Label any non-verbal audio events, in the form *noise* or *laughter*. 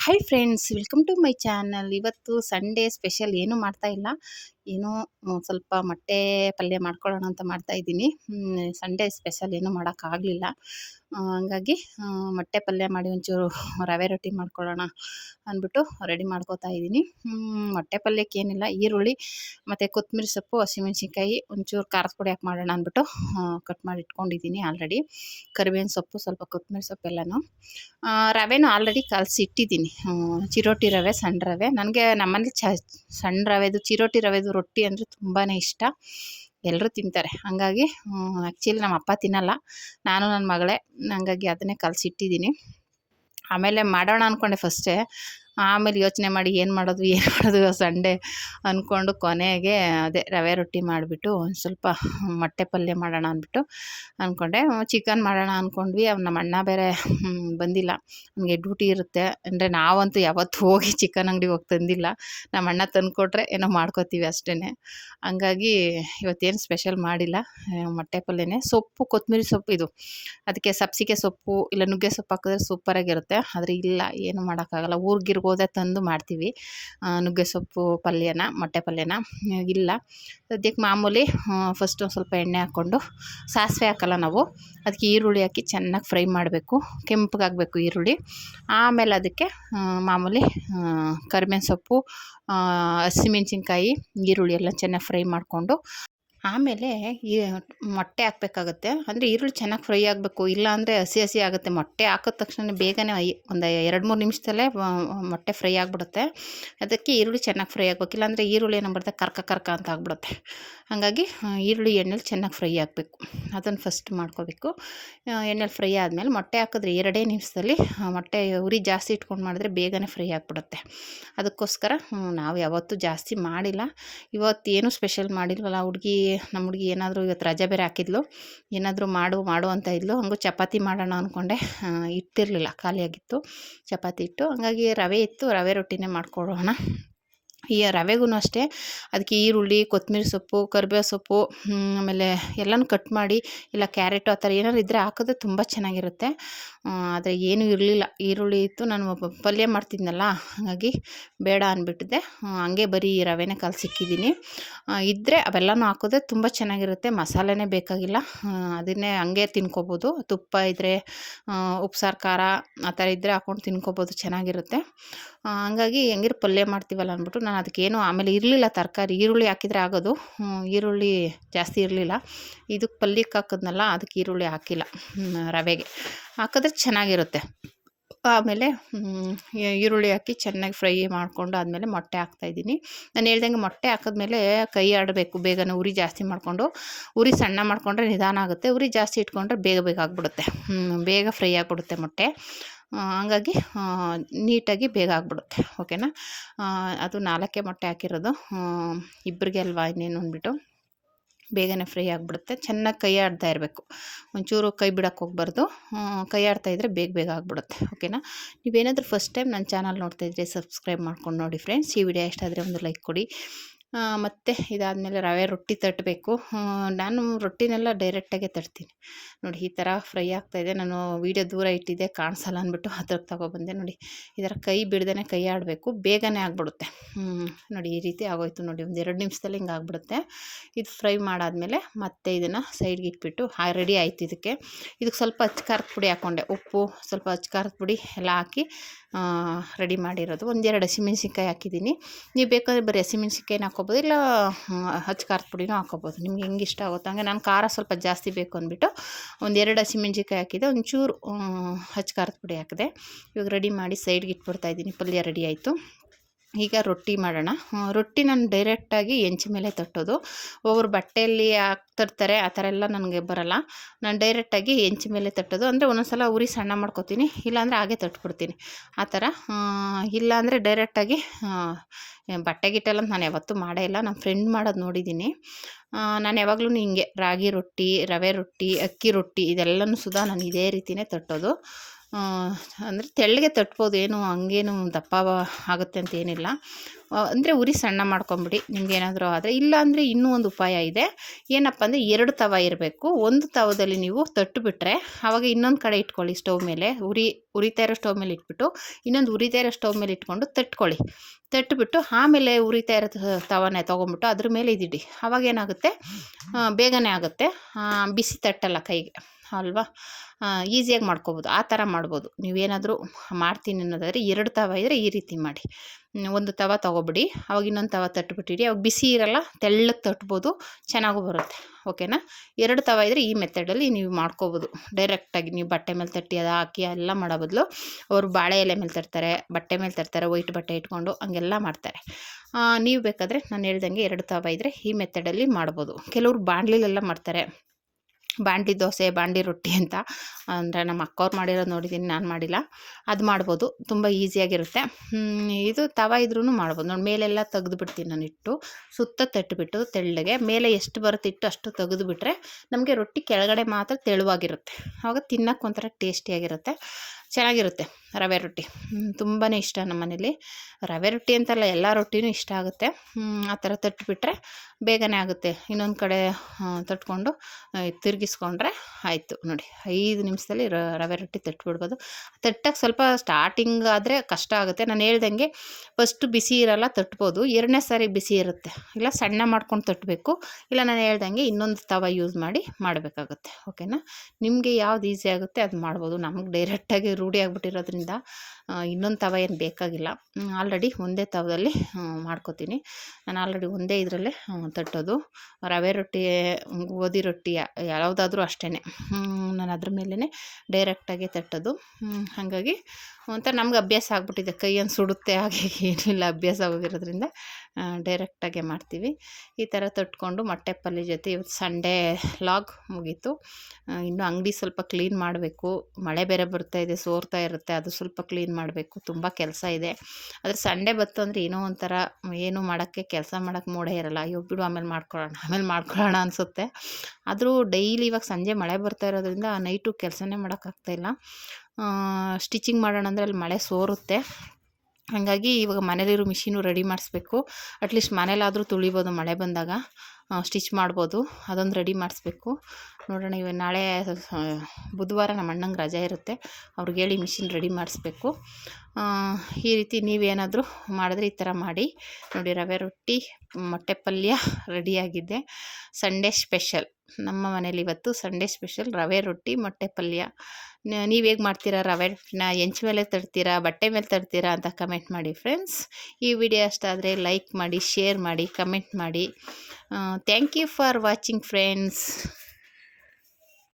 Hi friends welcome to my channel ಇವತ್ತು Sunday special ಏನು ಮಾಡ್ತಾ ಇಲ್ಲ. ಏನೋ ಸ್ವಲ್ಪ ಮೊಟ್ಟೆ ಪಲ್ಯ ಮಾಡ್ಕೊಳ್ಳೋಣ ಅಂತ ಮಾಡ್ತಾ ಇದ್ದೀನಿ. ಸಂಡೇ ಸ್ಪೆಷಲ್ ಏನೂ ಮಾಡೋಕ್ಕಾಗಲಿಲ್ಲ. ಹಂಗಾಗಿ ಮೊಟ್ಟೆ ಪಲ್ಯ ಮಾಡಿ ಒಂಚೂರು *laughs* ರವೆ ರೊಟ್ಟಿ ಮಾಡ್ಕೊಳ್ಳೋಣ ಅಂದ್ಬಿಟ್ಟು ರೆಡಿ ಮಾಡ್ಕೋತಾ ಇದ್ದೀನಿ. ಮೊಟ್ಟೆ ಪಲ್ಯಕ್ಕೆ ಏನಿಲ್ಲ, ಈರುಳ್ಳಿ ಮತ್ತು ಕೊತ್ತಂಬರಿ ಸೊಪ್ಪು, ಹಸಿಮೆಣ್ಸಿನ್ಕಾಯಿ, ಒಂಚೂರು ಖಾರದ ಪುಡಿ ಹಾಕಿ ಮಾಡೋಣ ಅಂದ್ಬಿಟ್ಟು ಕಟ್ ಮಾಡಿ ಇಟ್ಕೊಂಡಿದ್ದೀನಿ ಆಲ್ರೆಡಿ ಕರಿಬೇವಿನ ಸೊಪ್ಪು, ಸ್ವಲ್ಪ ಕೊತ್ತಂಬರಿ ಸೊಪ್ಪು ಎಲ್ಲನೂ. ರವೆನೂ ಆಲ್ರೆಡಿ ಕಲಸಿ ಇಟ್ಟಿದ್ದೀನಿ. ಚಿರೋಟಿ ರವೆ, ಸಣ್ಣ ರವೆ. ನನಗೆ ನಮ್ಮಲ್ಲಿ ಚ, ಸಣ್ಣ ರವೆದು, ಚಿರೋಟಿ ರವೆದು ರೊಟ್ಟಿ ಅಂದರೆ ತುಂಬಾ ಇಷ್ಟ. ಎಲ್ಲರೂ ತಿಂತಾರೆ. ಹಾಗಾಗಿ ಆ್ಯಕ್ಚುಲಿ ನಮ್ಮ ಅಪ್ಪ ತಿನ್ನಲ್ಲ. ನಾನು ನನ್ನ ಮಗಳೇ. ಹಂಗಾಗಿ ಅದನ್ನೇ ಕಲಸಿಟ್ಟಿದ್ದೀನಿ. ಆಮೇಲೆ ಮಾಡೋಣ ಅಂದ್ಕೊಂಡೆ ಫಸ್ಟೇ ಆಮೇಲೆ ಯೋಚನೆ ಮಾಡಿ ಏನು ಮಾಡೋದು ಏನು ಮಾಡೋದು *laughs* ಸಂಡೇ ಅಂದ್ಕೊಂಡು ಕೊನೆಗೆ ಅದೇ ರವೆ ರೊಟ್ಟಿ ಮಾಡಿಬಿಟ್ಟು ಒಂದು ಸ್ವಲ್ಪ ಮೊಟ್ಟೆ ಪಲ್ಯ ಮಾಡೋಣ ಅಂದ್ಬಿಟ್ಟು ಅಂದ್ಕೊಂಡೆ ಚಿಕನ್ ಮಾಡೋಣ ಅಂದ್ಕೊಂಡ್ವಿ ಅವ್ನು ನಮ್ಮ ಅಣ್ಣ ಬೇರೆ ಬಂದಿಲ್ಲ. ನಮಗೆ ಡ್ಯೂಟಿ ಇರುತ್ತೆ. ಅಂದರೆ ನಾವಂತೂ ಯಾವತ್ತೂ ಹೋಗಿ ಚಿಕನ್ ಅಂಗಡಿಗೆ ಹೋಗಿ ತಂದಿಲ್ಲ. ನಮ್ಮ ಅಣ್ಣ ತಂದುಕೊಟ್ರೆ ಏನೋ ಮಾಡ್ಕೋತೀವಿ ಅಷ್ಟೇ ಹಂಗಾಗಿ ಇವತ್ತೇನು ಸ್ಪೆಷಲ್ ಮಾಡಿಲ್ಲ ಮೊಟ್ಟೆ ಪಲ್ಯನೇ. ಸೊಪ್ಪು ಕೊತ್ತಂಬರಿ ಸೊಪ್ಪು ಇದು. ಅದಕ್ಕೆ ಸಬ್ಸಿಗೆ ಸೊಪ್ಪು ಇಲ್ಲ ನುಗ್ಗೆ ಸೊಪ್ಪು ಹಾಕಿದ್ರೆ ಸೂಪರಾಗಿರುತ್ತೆ ಆದರೆ ಇಲ್ಲ, ಏನು ಮಾಡೋಕ್ಕಾಗಲ್ಲ. ಊರಿಗಿರ್ಗೋದೆ ತಂದು ಮಾಡ್ತೀವಿ. ನುಗ್ಗೆ ಸೊಪ್ಪು ಪಲ್ಯನ, ಮೊಟ್ಟೆ ಪಲ್ಯನ. ಇಲ್ಲ. ಸದ್ಯಕ್ಕೆ ಮಾಮೂಲಿ ಫಸ್ಟು ಸ್ವಲ್ಪ ಎಣ್ಣೆ ಹಾಕ್ಕೊಂಡು ಸಾಸಿವೆ ಹಾಕಲ್ಲ ನಾವು. ಅದಕ್ಕೆ ಈರುಳ್ಳಿ ಹಾಕಿ ಚೆನ್ನಾಗಿ ಫ್ರೈ ಮಾಡಬೇಕು. ಕೆಂಪಗಾಗಬೇಕು ಈರುಳ್ಳಿ. ಆಮೇಲೆ ಅದಕ್ಕೆ ಮಾಮೂಲಿ ಕರಿಬೇವಿನ ಸೊಪ್ಪು ಹಸಿಮೆಣ್ಸಿನ್ಕಾಯಿ, ಈರುಳ್ಳಿ ಎಲ್ಲ ಚೆನ್ನಾಗಿ ಫ್ರೈ ಮಾಡಿಕೊಂಡು ಆಮೇಲೆ ಈ ಮೊಟ್ಟೆ ಹಾಕಬೇಕಾಗುತ್ತೆ. ಅಂದರೆ ಈರುಳ್ಳಿ ಚೆನ್ನಾಗಿ ಫ್ರೈ ಆಗಬೇಕು. ಇಲ್ಲ ಅಂದರೆ ಹಸಿ ಹಸಿ ಆಗುತ್ತೆ. ಮೊಟ್ಟೆ ಹಾಕಿದ ತಕ್ಷಣ ಬೇಗನೆ ಒಂದು ಎರಡು ಮೂರು ನಿಮಿಷದಲ್ಲೇ ಮೊಟ್ಟೆ ಫ್ರೈ ಆಗಿಬಿಡುತ್ತೆ. ಅದಕ್ಕೆ ಈರುಳ್ಳಿ ಚೆನ್ನಾಗಿ ಫ್ರೈ ಆಗಬೇಕು. ಇಲ್ಲಾಂದರೆ ಈರುಳ್ಳಿ ಏನಾಗ್ಬಿಡುತ್ತೆ ಕರ್ಕ ಕರ್ಕ ಅಂತ ಆಗ್ಬಿಡುತ್ತೆ. ಹಾಗಾಗಿ ಈರುಳ್ಳಿ ಎಣ್ಣೆಲಿ ಚೆನ್ನಾಗಿ ಫ್ರೈ ಆಗಬೇಕು. ಅದನ್ನು ಫಸ್ಟ್ ಮಾಡ್ಕೋಬೇಕು. ಎಣ್ಣೆಲಿ ಫ್ರೈ ಆದಮೇಲೆ ಮೊಟ್ಟೆ ಹಾಕಿದ್ರೆ ಎರಡೇ ನಿಮಿಷದಲ್ಲಿ ಮೊಟ್ಟೆ ಉರಿ ಜಾಸ್ತಿ ಇಟ್ಕೊಂಡು ಮಾಡಿದ್ರೆ ಬೇಗನೆ ಫ್ರೈ ಆಗಿಬಿಡುತ್ತೆ. ಅದಕ್ಕೋಸ್ಕರ ನಾವು ಯಾವತ್ತೂ ಜಾಸ್ತಿ ಮಾಡಿಲ್ಲ. ಇವತ್ತು ಏನೂ ಸ್ಪೆಷಲ್ ಮಾಡಿಲ್ವಲ್ಲ ಹುಡುಗಿ? ನಮ್ಮ ಹುಡುಗಿ ಏನಾದರೂ ಇವತ್ತು ರಜೆ ಬೇರೆ ಹಾಕಿದ್ಲು, ಏನಾದರೂ ಮಾಡು ಮಾಡು ಅಂತ ಇದ್ಲು. ಹಂಗೂ ಚಪಾತಿ ಮಾಡೋಣ ಅಂದ್ಕೊಂಡೆ ಇಟ್ಟಿರಲಿಲ್ಲ, ಖಾಲಿಯಾಗಿತ್ತು. ಚಪಾತಿ ಇಟ್ಟು, ಹಂಗಾಗಿ ರವೆ ಇತ್ತು, ರವೆ ರೊಟ್ಟಿನೇ ಮಾಡ್ಕೊಳ್ಳೋಣ. ಈ ರವೆಗೂ ಅಷ್ಟೇ. ಅದಕ್ಕೆ ಈರುಳ್ಳಿ ಕೊತ್ತಂಬರಿ ಸೊಪ್ಪು, ಕರಿಬೇವು ಸೊಪ್ಪು ಆಮೇಲೆ ಎಲ್ಲನೂ ಕಟ್ ಮಾಡಿ ಇಲ್ಲ ಕ್ಯಾರೆಟು ಆ ಥರ ಏನಾದ್ರು ಇದ್ದರೆ ಹಾಕಿದ್ರೆ ತುಂಬ ಚೆನ್ನಾಗಿರುತ್ತೆ. ಆದರೆ ಏನೂ ಇರಲಿಲ್ಲ. ಈರುಳ್ಳಿ ಇತ್ತು. ನಾನು ಪಲ್ಯ ಮಾಡ್ತಿದ್ನಲ್ಲ, ಹಾಗಾಗಿ ಬೇಡ ಅಂದ್ಬಿಟ್ಟಿದ್ದೆ ಹಂಗೆ ಬರೀ ರವೆನೇ ಕಲಸಿಕ್ಕಿದ್ದೀನಿ ಇದ್ದರೆ ಅವೆಲ್ಲನೂ ಹಾಕಿದ್ರೆ ತುಂಬ ಚೆನ್ನಾಗಿರುತ್ತೆ. ಮಸಾಲೆನೇ ಬೇಕಾಗಿಲ್ಲ. ಅದನ್ನೇ ಹಂಗೆ ತಿನ್ಕೋಬೋದು. ತುಪ್ಪ ಇದ್ದರೆ ಉಪ್ಸಾರು, ಖಾರ ಆ ಥರ ಇದ್ದರೆ ಹಾಕ್ಕೊಂಡು ತಿನ್ಕೋಬೋದು. ಚೆನ್ನಾಗಿರುತ್ತೆ. ಹಂಗಾಗಿ ಹೆಂಗಿರು ಪಲ್ಯ ಮಾಡ್ತೀವಲ್ಲ ಅಂದ್ಬಿಟ್ಟು ನಾನು ಅದಕ್ಕೇನು ಆಮೇಲೆ ಇರಲಿಲ್ಲ ತರಕಾರಿ, ಈರುಳ್ಳಿ ಹಾಕಿದರೆ ಆಗೋದು. ಈರುಳ್ಳಿ ಜಾಸ್ತಿ ಇರಲಿಲ್ಲ. ಇದಕ್ಕೆ ಪಲ್ಯಕ್ಕೆ ಹಾಕಿದ್ನಲ್ಲ, ಅದಕ್ಕೆ ಈರುಳ್ಳಿ ಹಾಕಿಲ್ಲ. ರವೆಗೆ. ಹಾಕಿದ್ರೆ ಚೆನ್ನಾಗಿರುತ್ತೆ. ಆಮೇಲೆ ಈರುಳ್ಳಿ ಹಾಕಿ ಚೆನ್ನಾಗಿ ಫ್ರೈ ಮಾಡಿಕೊಂಡು ಆದಮೇಲೆ ಮೊಟ್ಟೆ ಹಾಕ್ತಾಯಿದ್ದೀನಿ ನಾನು ಹೇಳ್ದಂಗೆ ಮೊಟ್ಟೆ ಹಾಕಿದ್ಮೇಲೆ ಕೈ ಆಡಬೇಕು, ಬೇಗನೆ ಉರಿ ಜಾಸ್ತಿ ಮಾಡಿಕೊಂಡು. ಉರಿ ಸಣ್ಣ ಮಾಡಿಕೊಂಡ್ರೆ ನಿಧಾನ ಆಗುತ್ತೆ, ಉರಿ ಜಾಸ್ತಿ ಇಟ್ಕೊಂಡ್ರೆ ಬೇಗ ಬೇಗ ಆಗಿಬಿಡುತ್ತೆ. ಬೇಗ ಫ್ರೈ ಆಗಿಬಿಡುತ್ತೆ ಮೊಟ್ಟೆ. ಹಂಗಾಗಿ ನೀಟಾಗಿ ಬೇಗ ಆಗಿಬಿಡುತ್ತೆ. ಓಕೆನಾ? ಅದು ನಾಲ್ಕೇ ಮೊಟ್ಟೆ ಹಾಕಿರೋದು. ಇಬ್ಬರಿಗೆ ಅಲ್ವಾ ಇನ್ನೇನು ಅಂದ್ಬಿಟ್ಟು? ಬೇಗನೆ ಫ್ರೈ ಆಗಿಬಿಡುತ್ತೆ. ಚೆನ್ನಾಗಿ ಕೈ ಆಡ್ತಾ ಇರಬೇಕು. ಒಂಚೂರು ಕೈ ಬಿಡೋಕ್ಕೆ ಹೋಗ್ಬಾರ್ದು. ಕೈ ಆಡ್ತಾ ಇದ್ದರೆ ಬೇಗ ಬೇಗ ಆಗಿಬಿಡುತ್ತೆ. ಓಕೆನಾ? ನೀವೇನಾದರೂ ಫಸ್ಟ್ ಟೈಮ್ ನನ್ನ ಚಾನಲ್ ನೋಡ್ತಾ ಇದ್ದರೆ ಸಬ್ಸ್ಕ್ರೈಬ್ ಮಾಡ್ಕೊಂಡು ನೋಡಿ ಫ್ರೆಂಡ್ಸ್ ಈ ವಿಡಿಯೋ ಇಷ್ಟ ಆದರೆ ಒಂದು ಲೈಕ್ ಕೊಡಿ. ಮತ್ತು ಇದಾದಮೇಲೆ ರವೆ ರೊಟ್ಟಿ ತಟ್ಟಬೇಕು ನಾನು ರೊಟ್ಟಿನೆಲ್ಲ ಡೈರೆಕ್ಟಾಗೆ ತಟ್ತೀನಿ. ನೋಡಿ, ಈ ಥರ ಫ್ರೈ ಆಗ್ತಾಯಿದೆ ನಾನು ವೀಡಿಯೋ ದೂರ ಇಟ್ಟಿದ್ದೆ, ಕಾಣಿಸಲ್ಲ ಅಂದ್ಬಿಟ್ಟು ಹತ್ರಕ್ಕೆ ತಗೊಬಂದೆ. ನೋಡಿ, ಈ ಥರ ಕೈ ಬಿಡ್ದೇ ಕೈ ಆಡಬೇಕು. ಬೇಗನೆ ಆಗಿಬಿಡುತ್ತೆ. ನೋಡಿ, ಈ ರೀತಿ ಆಗೋಯ್ತು. ನೋಡಿ, ಒಂದು ಎರಡು ನಿಮಿಷದಲ್ಲಿ ಹಿಂಗೆ ಆಗಿಬಿಡುತ್ತೆ. ಇದು ಫ್ರೈ ಮಾಡಾದಮೇಲೆ ಮತ್ತೆ ಇದನ್ನು ಸೈಡ್ಗೆ ಇಟ್ಬಿಟ್ಟು ರೆಡಿ ಆಯ್ತು ಇದಕ್ಕೆ. ಇದಕ್ಕೆ ಸ್ವಲ್ಪ ಅಚ್ಕಾರದ ಪುಡಿ ಹಾಕ್ಕೊಂಡೆ ಉಪ್ಪು, ಸ್ವಲ್ಪ ಅಚ್ಕಾರದ ಪುಡಿ ಎಲ್ಲ ಹಾಕಿ ರೆಡಿ ಮಾಡಿರೋದು. ಒಂದೆರಡು ಹಸಿಮೆಣ್ಸಿನ್ಕಾಯಿ ಹಾಕಿದ್ದೀನಿ. ನೀವು ಬೇಕಾದ್ರೆ ಬರೀ ಹಸಿಮೆಣ್ಸಿನ್ಕಾಯಿನ ಹಾಕ್ಕೊಬೋದು ಇಲ್ಲ ಹಚ್ಚ ಖಾರದ ಪುಡಿನೂ ಹಾಕ್ಕೊಬೋದು ನಿಮ್ಗೆ ಹೆಂಗೆ ಇಷ್ಟ ಆಗುತ್ತೋ ಹಂಗೆ. ನಾನು ಖಾರ ಸ್ವಲ್ಪ ಜಾಸ್ತಿ ಬೇಕು ಅಂದ್ಬಿಟ್ಟು ಒಂದೆರಡು ಹಸಿಮೆಣ್ಸಿಕಾಯಿ ಹಾಕಿದೆ, ಒಂಚೂರು ಹಚ್ಚ ಖಾರದ ಪುಡಿ ಹಾಕಿದೆ. ಇವಾಗ ರೆಡಿ ಮಾಡಿ ಸೈಡ್ಗೆ ಇಟ್ಬಿಡ್ತಾ ಇದ್ದೀನಿ. ಪಲ್ಯ ರೆಡಿ ಆಯಿತು. ಈಗ ರೊಟ್ಟಿ ಮಾಡೋಣ. ರೊಟ್ಟಿ ನಾನು ಡೈರೆಕ್ಟಾಗಿ ಹೆಂಚು ಮೇಲೆ ತಟ್ಟೋದು. ಒಬ್ಬರು ಬಟ್ಟೆಯಲ್ಲಿ ಹಾಕ್ತಿರ್ತಾರೆ ಆ ಥರ ಎಲ್ಲ ನನಗೆ ಬರಲ್ಲ. ನಾನು ಡೈರೆಕ್ಟಾಗಿ ಹೆಂಚು ಮೇಲೆ ತಟ್ಟೋದು. ಅಂದರೆ ಒಂದೊಂದ್ಸಲ ಉರಿ ಸಣ್ಣ ಮಾಡ್ಕೊತೀನಿ. ಇಲ್ಲಾಂದರೆ ಹಾಗೆ ತಟ್ಬಿಡ್ತೀನಿ. ಆ ಥರ ಇಲ್ಲಾಂದರೆ ಡೈರೆಕ್ಟಾಗಿ ಬಟ್ಟೆ ಗಿಟ್ಟೆಲ್ಲ ನಾನು ಯಾವತ್ತೂ ಮಾಡೇ ಇಲ್ಲ. ನಮ್ಮ ಫ್ರೆಂಡ್ ಮಾಡೋದು ನೋಡಿದ್ದೀನಿ. ನಾನು ಯಾವಾಗಲೂ ಹಿಂಗೆ ರಾಗಿ ರೊಟ್ಟಿ, ರವೆ ರೊಟ್ಟಿ, ಅಕ್ಕಿ ರೊಟ್ಟಿ ಇದೆಲ್ಲನೂ ಸುಧಾ ನಾನು ಇದೇ ರೀತಿಯೇ ತಟ್ಟೋದು. ಅಂದರೆ ತೆಳ್ಳಗೆ ತಟ್ಬೋದು, ಏನು, ಹಂಗೇನು ದಪ್ಪ ಆಗುತ್ತೆ ಅಂತ ಏನಿಲ್ಲ. ಅಂದರೆ ಉರಿ ಸಣ್ಣ ಮಾಡ್ಕೊಂಬಿಡಿ, ನಿಮ್ಗೆ ಏನಾದರೂ ಆದರೆ. ಇಲ್ಲ ಅಂದರೆ ಇನ್ನೂ ಒಂದು ಉಪಾಯ ಇದೆ. ಏನಪ್ಪ ಅಂದರೆ ಎರಡು ತವ ಇರಬೇಕು. ಒಂದು ತವದಲ್ಲಿ ನೀವು ತಟ್ಟುಬಿಟ್ರೆ ಆವಾಗ ಇನ್ನೊಂದು ಕಡೆ ಇಟ್ಕೊಳ್ಳಿ ಸ್ಟವ್ ಮೇಲೆ. ಉರಿ, ಉರಿತಾ ಇರೋ ಸ್ಟವ್ ಮೇಲೆ ಇಟ್ಬಿಟ್ಟು, ಇನ್ನೊಂದು ಉರಿತಾ ಇರೋ ಸ್ಟವ್ ಮೇಲೆ ಇಟ್ಕೊಂಡು ತಟ್ಕೊಳ್ಳಿ. ತಟ್ಬಿಟ್ಟು ಆಮೇಲೆ ಉರಿತಾ ಇರೋ ತವನೇ ತೊಗೊಂಬಿಟ್ಟು ಅದ್ರ ಮೇಲೆ ಇದ್ದಿಡಿ ಆವಾಗೇನಾಗುತ್ತೆ ಬೇಗನೆ ಆಗುತ್ತೆ. ಬಿಸಿ ತಟ್ಟಲ್ಲ ಕೈಗೆ. ಅಲ್ವಾ? ಈಸಿಯಾಗಿ ಮಾಡ್ಕೋಬೋದು. ಆ ಥರ ಮಾಡ್ಬೋದು. ನೀವೇನಾದರೂ ಮಾಡ್ತೀನಿ ಅನ್ನೋದಾದರೆ ಎರಡು ತವ ಇದ್ದರೆ ಈ ರೀತಿ ಮಾಡಿ. ಒಂದು ತವ ತೊಗೊಬಿಡಿ. ಅವಾಗ ಇನ್ನೊಂದು ತವ ತಟ್ಬಿಟ್ಟಿಡಿ. ಅವಾಗ ಬಿಸಿ ಇರಲ್ಲ, ತೆಳ್ಳಗೆ ತಟ್ಬೋದು, ಚೆನ್ನಾಗೂ ಬರುತ್ತೆ. ಓಕೆನಾ? ಎರಡು ತವ ಇದ್ದರೆ ಈ ಮೆಥಡಲ್ಲಿ ನೀವು ಮಾಡ್ಕೋಬೋದು. ಡೈರೆಕ್ಟಾಗಿ ನೀವು ಬಟ್ಟೆ ಮೇಲೆ ತಟ್ಟಿ ಅದು ಹಾಕಿ ಎಲ್ಲ ಮಾಡೋ ಬದಲು ಅವರು ಬಾಳೆ ಎಲೆ ಮೇಲೆ ತರ್ತಾರೆ, ಬಟ್ಟೆ ಮೇಲೆ ತರ್ತಾರೆ, ವೈಟ್ ಬಟ್ಟೆ ಇಟ್ಕೊಂಡು ಹಂಗೆಲ್ಲ ಮಾಡ್ತಾರೆ. ನೀವು ಬೇಕಾದರೆ ನಾನು ಹೇಳ್ದಂಗೆ ಎರಡು ತವ ಇದ್ದರೆ ಈ ಮೆಥಡಲ್ಲಿ ಮಾಡ್ಬೋದು. ಕೆಲವರು ಬಾಣಲಿಲೆಲ್ಲ ಮಾಡ್ತಾರೆ. ಬಾಂಡಿ ದೋಸೆ, ಬಾಂಡಿ ರೊಟ್ಟಿ ಅಂತ. ಅಂದರೆ ನಮ್ಮ ಅಕ್ಕವ್ರು ಮಾಡಿರೋದು ನೋಡಿದ್ದೀನಿ ನಾನು ಮಾಡಿಲ್ಲ. ಅದು ಮಾಡ್ಬೋದು. ತುಂಬ ಈಸಿಯಾಗಿರುತ್ತೆ ಇದು ತವ ಇದ್ರೂ ಮಾಡ್ಬೋದು. ನೋಡಿ, ಮೇಲೆಲ್ಲ ತೆಗೆದುಬಿಡ್ತೀನಿ ನಾನು ಇಟ್ಟು. ಸುತ್ತ ತಟ್ಟಿಬಿಟ್ಟು ತೆಳ್ಳಗೆ. ಮೇಲೆ ಎಷ್ಟು ಬರುತ್ತೆ ಇಟ್ಟು ಅಷ್ಟು ತೆಗೆದುಬಿಟ್ರೆ ನಮಗೆ ರೊಟ್ಟಿ ಕೆಳಗಡೆ ಮಾತ್ರ ತೆಳುವಾಗಿರುತ್ತೆ. ಆವಾಗ ತಿನ್ನೋಕೆ ಒಂಥರ ಟೇಸ್ಟಿಯಾಗಿರುತ್ತೆ ಚೆನ್ನಾಗಿರುತ್ತೆ ರವೆ ರೊಟ್ಟಿ. ತುಂಬಾ ಇಷ್ಟ ನಮ್ಮ ಮನೇಲಿ ರವೆ ರೊಟ್ಟಿ ಅಂತಲ್ಲ ಎಲ್ಲ ರೊಟ್ಟಿನೂ ಇಷ್ಟ ಆಗುತ್ತೆ. ಆ ಥರ ತಟ್ಟಿಬಿಟ್ರೆ ಬೇಗನೆ ಆಗುತ್ತೆ. ಇನ್ನೊಂದು ಕಡೆ ತಟ್ಕೊಂಡು ತಿರುಗಿಸ್ಕೊಂಡ್ರೆ ಆಯಿತು. ನೋಡಿ, ಐದು ನಿಮಿಷದಲ್ಲಿ ರವೆ ರೊಟ್ಟಿ ತಟ್ಬಿಡ್ಬೋದು. ತಟ್ಟಕ್ಕೆ ಸ್ವಲ್ಪ ಸ್ಟಾರ್ಟಿಂಗ್ ಆದರೆ ಕಷ್ಟ ಆಗುತ್ತೆ. ನಾನು ಹೇಳ್ದಂಗೆ ಫಸ್ಟು ಬಿಸಿ ಇರಲ್ಲ ತಟ್ಬೋದು. ಎರಡನೇ ಸಾರಿ ಬಿಸಿ ಇರುತ್ತೆ. ಇಲ್ಲ ಸಣ್ಣ ಮಾಡ್ಕೊಂಡು ತಟ್ಟಬೇಕು ಇಲ್ಲ ನಾನು ಹೇಳ್ದಂಗೆ ಇನ್ನೊಂದು ತವ ಯೂಸ್ ಮಾಡಿ ಮಾಡಬೇಕಾಗುತ್ತೆ. ಓಕೆನಾ ನಿಮಗೆ ಯಾವ್ದು ಈಸಿ ಆಗುತ್ತೆ ಅದು ಮಾಡ್ಬೋದು. ನಮಗೆ ಡೈರೆಕ್ಟಾಗಿ ರೂಢಿ ಆಗಿಬಿಟ್ಟಿರೋದ್ರಿಂದ ಇನ್ನೊಂದು ತವ ಏನು ಬೇಕಾಗಿಲ್ಲ. ಆಲ್ರೆಡಿ ಒಂದೇ ತವದಲ್ಲಿ ಮಾಡ್ಕೋತೀನಿ. ನಾನು ಆಲ್ರೆಡಿ ಒಂದೇ ಇದರಲ್ಲೇ ತಟ್ಟೋದು. ರವೆ ರೊಟ್ಟಿ, ಗೋಧಿ ರೊಟ್ಟಿ ಯಾವುದಾದ್ರೂ ಅಷ್ಟೇ ನಾನು ಅದ್ರ ಮೇಲೇ ಡೈರೆಕ್ಟಾಗಿ ತಟ್ಟೋದು. ಹಾಗಾಗಿ ಒಂಥರ ನಮ್ಗೆ ಅಭ್ಯಾಸ ಆಗಿಬಿಟ್ಟಿದೆ. ಕೈಯನ್ನು ಸುಡುತ್ತೆ, ಹಾಗೆ ಏನಿಲ್ಲ ಅಭ್ಯಾಸ ಆಗೋಗಿರೋದ್ರಿಂದ ಡೈರೆಕ್ಟಾಗೆ ಮಾಡ್ತೀವಿ. ಈ ಥರ ತಟ್ಕೊಂಡು ಮೊಟ್ಟೆ ಪಲ್ಯ ಜೊತೆ ಇವತ್ತು ಸಂಡೇ ಲಾಗ್ ಮುಗೀತು. ಇನ್ನು ಅಂಗಡಿ ಸ್ವಲ್ಪ ಕ್ಲೀನ್ ಮಾಡಬೇಕು. ಮಳೆ ಬೇರೆ ಬರ್ತಾ ಇದೆ, ಸೋರ್ತಾ ಇರುತ್ತೆ. ಅದು ಸ್ವಲ್ಪ ಕ್ಲೀನ್ ಮಾಡಬೇಕು, ತುಂಬ ಕೆಲಸ ಇದೆ. ಆದರೆ ಸಂಡೇ ಬತ್ತು ಅಂದರೆ ಏನೋ ಒಂಥರ ಏನು ಮಾಡೋಕ್ಕೆ ಕೆಲಸ ಮಾಡೋಕ್ಕೆ ಮೂಡೇ ಇರಲ್ಲ. ಅಯ್ಯೋ, ಬಿಡು, ಆಮೇಲೆ ಮಾಡ್ಕೊಳ್ಳೋಣ ಆಮೇಲೆ ಮಾಡ್ಕೊಳ್ಳೋಣ ಅನಿಸುತ್ತೆ. ಆದರೂ ಡೈಲಿ ಇವಾಗ ಸಂಜೆ ಮಳೆ ಬರ್ತಾ ಇರೋದ್ರಿಂದ ನೈಟು ಕೆಲಸನೇ ಮಾಡೋಕ್ಕಾಗ್ತಾಯಿಲ್ಲ ಸ್ಟಿಚಿಂಗ್ ಮಾಡೋಣ ಅಂದರೆ ಅಲ್ಲಿ ಮಳೆ ಸೋರುತ್ತೆ. ಹಾಗಾಗಿ ಇವಾಗ ಮನೇಲಿರೋ ಮಿಷಿನು ರೆಡಿ ಮಾಡಿಸ್ಬೇಕು. ಅಟ್ಲೀಸ್ಟ್ ಮನೇಲಾದರೂ ತುಳಿಬೋದು ಮಳೆ ಬಂದಾಗ. ಸ್ಟಿಚ್ ಮಾಡ್ಬೋದು. ಅದೊಂದು ರೆಡಿ ಮಾಡಿಸ್ಬೇಕು. ನೋಡೋಣ, ಇವಾಗ ನಾಳೆ ಬುಧವಾರ ನಮ್ಮ ಅಣ್ಣಂಗೆ ರಜೆ ಇರುತ್ತೆ. ಅವ್ರಿಗೆ ಹೇಳಿ ಮಿಷಿನ್ ರೆಡಿ ಮಾಡಿಸ್ಬೇಕು. ಈ ರೀತಿ ನೀವೇನಾದರೂ ಮಾಡಿದ್ರೆ ಈ ಥರ ಮಾಡಿ. ನೋಡಿ, ರವೆ ರೊಟ್ಟಿ, ಮೊಟ್ಟೆ ಪಲ್ಯ ರೆಡಿಯಾಗಿದೆ ಸಂಡೇ ಸ್ಪೆಷಲ್ ನಮ್ಮ ಮನೇಲಿ ಇವತ್ತು ಸಂಡೇ ಸ್ಪೆಷಲ್ ರವೆ ರೊಟ್ಟಿ, ಮೊಟ್ಟೆ ಪಲ್ಯ. ನೀವು ಹೇಗೆ ಮಾಡ್ತೀರಾ ರವೆ ರೊಟ್ಟಿನ ಹೆಂಚ ಮೇಲೆ ತರ್ತೀರಾ, ಬಟ್ಟೆ ಮೇಲೆ ತರ್ತೀರಾ ಅಂತ ಕಮೆಂಟ್ ಮಾಡಿ ಫ್ರೆಂಡ್ಸ್ ಈ ವಿಡಿಯೋ ಅಷ್ಟಾದರೆ ಲೈಕ್ ಮಾಡಿ ಶೇರ್ ಮಾಡಿ ಕಮೆಂಟ್ ಮಾಡಿ. Thank you for watching friends